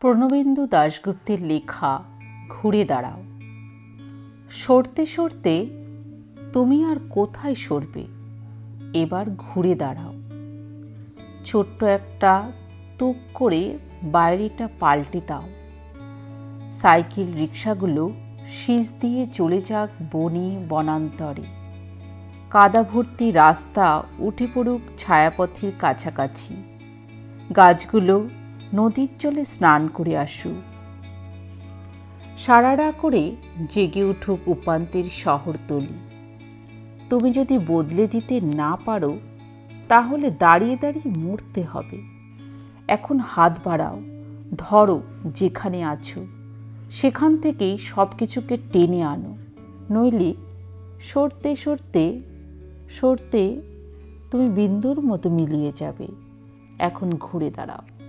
প্রণবেন্দু দাশগুপ্তের লেখা, ঘুরে দাঁড়াও। সরতে সরতে তুমি আর কোথায় সরবে? এবার ঘুরে দাঁড়াও। ছোট্ট একটা তুক করে বাইরেটা পাল্টে দাও। সাইকেল রিক্সাগুলো শীষ দিয়ে চলে যাক বনে বনান্তরে। কাদা ভর্তি রাস্তা উঠে পড়ুক ছায়াপথের কাছাকাছি। গাছগুলো নদীর জলে স্নান করে আসুক সারারা করে জেগে উঠুক উপান্তের শহরতলি তুমি যদি বদলে দিতে না পারো, তাহলে দাঁড়িয়ে দাঁড়িয়ে মরতে হবে। এখন হাত বাড়াও, ধরো যেখানে আছো। সেখান থেকেই সব কিছুকে টেনে আনো। নইলে সরতে সরতে সরতে তুমি বিন্দুর মতো মিলিয়ে যাবে। এখন ঘুরে দাঁড়াও।